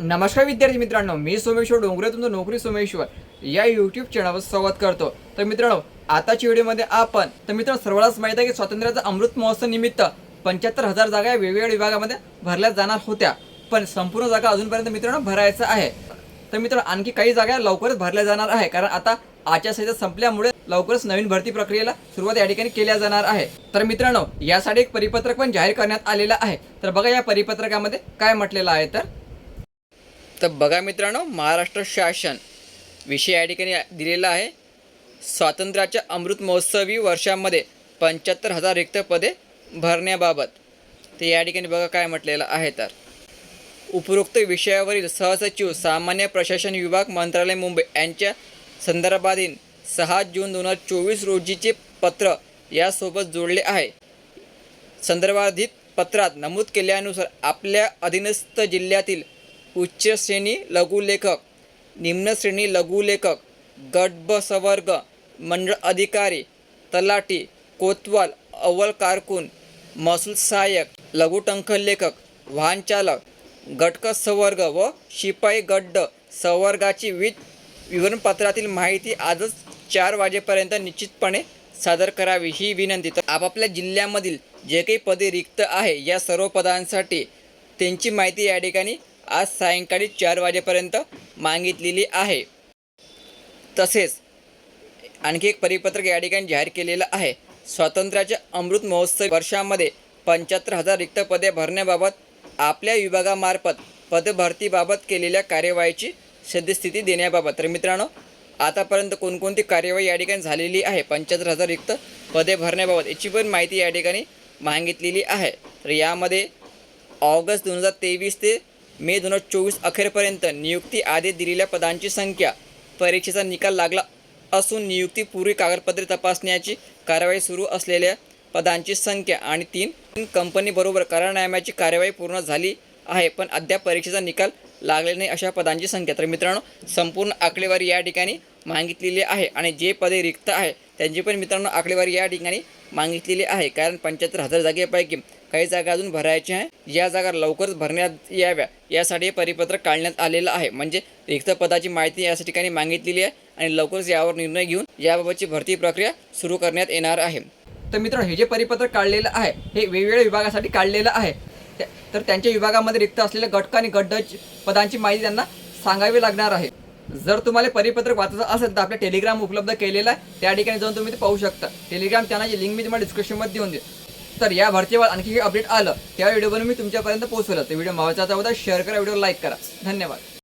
नमस्कार विद्यार्थी मित्रांनो मी सोमेश्वर डोंगरे तुमचं नोकरी सोमेश्वर. या यूट्यूब चॅनलवर संवाद करतो. तर मित्रांनो आताच्या व्हिडिओमध्ये आपण तर मित्रांनो सर्वांनाच माहीत आहे की स्वातंत्र्याचा अमृत महोत्सव निमित्त पंच्याहत्तर हजार जागा या वेगवेगळ्या विभागामध्ये भरल्या जाणार होत्या. पण संपूर्ण जागा अजूनपर्यंत मित्रांनो भरायचं आहे. तर मित्रांनो आणखी काही जागा लवकरच भरल्या जाणार आहे. कारण आता आचारसंहिता संपल्यामुळे लवकरच नवीन भरती प्रक्रियेला सुरुवात या ठिकाणी केल्या जाणार आहे. तर मित्रांनो यासाठी एक परिपत्रक पण जाहीर करण्यात आलेलं आहे. तर बघा या परिपत्रकामध्ये काय म्हटलेलं आहे तर तर बघा मित्रांनो महाराष्ट्र शासन विषय या ठिकाणी दिलेला आहे. स्वातंत्र्याच्या अमृत महोत्सवी वर्षामध्ये पंच्याहत्तर हजार रिक्त पदे भरण्याबाबत. ते या ठिकाणी बघा काय म्हटलेलं आहे तर. उपरोक्त विषयावरील सहसचिव सामान्य प्रशासन विभाग मंत्रालय मुंबई यांच्या संदर्भातील सहा जून दोन हजार चोवीस रोजीचे पत्र यासोबत जोडले आहे. संदर्भाधित पत्रात नमूद केल्यानुसार आपल्या अधीनस्थ जिल्ह्यातील उच्च श्रेणी लघुलेखक निम्नश्रेणी लघुलेखक गट ब सवर्ग मंडळ अधिकारी तलाठी कोतवाल अव्वल कारकून महसूल सहाय्यक लघुटंख लेखक वाहनचालक गटक सवर्ग व शिपाई गड्ड संवर्गाची विविध विवरणपत्रातील माहिती आजच चार वाजेपर्यंत निश्चितपणे सादर करावी ही विनंती. तर आपापल्या जिल्ह्यामधील जे काही पदे रिक्त आहे या सर्व पदांसाठी त्यांची माहिती या ठिकाणी आज सायंकाळी चार वाजेपर्यंत मागितलेली आहे. तसेच आणखी एक परिपत्रक या ठिकाणी जाहीर केलेलं आहे. स्वातंत्र्याच्या अमृत महोत्सव वर्षामध्ये पंच्याहत्तर हजार रिक्त पदे भरण्याबाबत आपल्या विभागामार्फत पदभरतीबाबत केलेल्या कार्यवाहीची सद्यस्थिती देण्याबाबत. तर मित्रांनो आतापर्यंत कोणकोणती कार्यवाही या ठिकाणी झालेली आहे? पंच्याहत्तर हजार रिक्त पदे भरण्याबाबत याची पण माहिती या ठिकाणी मागितलेली आहे. तर यामध्ये ऑगस्ट दोन हजार तेवीस ते मे दोन हजार चोवीस अखेरपर्यंत नियुक्ती आधी दिलेल्या पदांची संख्या परीक्षेचा निकाल लागला असून नियुक्तीपूर्वी कागदपत्रे तपासण्याची कारवाई सुरू असलेल्या पदांची संख्या आणि तीन कंपनीबरोबर करारनाम्याची कार्यवाही पूर्ण झाली आहे पण अद्याप परीक्षेचा निकाल लागले नाही अशा पदांची संख्या. तर मित्रांनो संपूर्ण आकडेवारी या ठिकाणी मागितलेली आहे आणि जे पदे रिक्त आहे त्यांची पण मित्रांनो आकडेवारी या ठिकाणी मागितलेली आहे. कारण पंच्याहत्तर हजार जागेपैकी काही जागा अजून भरायच्या आहे. या जागा लवकरच भरण्यात याव्या. यासाठी हे परिपत्रक काढण्यात आलेलं आहे. म्हणजे रिक्त पदाची माहिती या ठिकाणी मागितलेली आहे आणि लवकरच यावर निर्णय घेऊन याबाबतची भरती प्रक्रिया सुरू करण्यात येणार आहे. तर मित्र हे जे परिपत्रक काढलेलं आहे हे वेगवेगळ्या विभागासाठी काढलेलं आहे. त्या- तर त्यांच्या विभागामध्ये रिक्त असलेल्या गटक आणि गड्ड पदांची माहिती त्यांना सांगावी लागणार आहे. जर तुम्हाला परिपत्रक वाचायचं असेल तर आपल्या टेलिग्राम उपलब्ध केलेला आहे. त्या ठिकाणी जाऊन तुम्ही ते पाहू शकता. टेलिग्राम त्यांना लिंक मी तुम्हाला डिस्क्रिप्शनमध्ये देऊन देईल तर या भरतीवर आणखी काही अपडेट आलं. त्या व्हिडिओवर मी तुमच्यापर्यंत पोहोचवलं. तर व्हिडिओ महत्त्वाचा होता शेअर करा व्हिडिओ लाईक करा. धन्यवाद.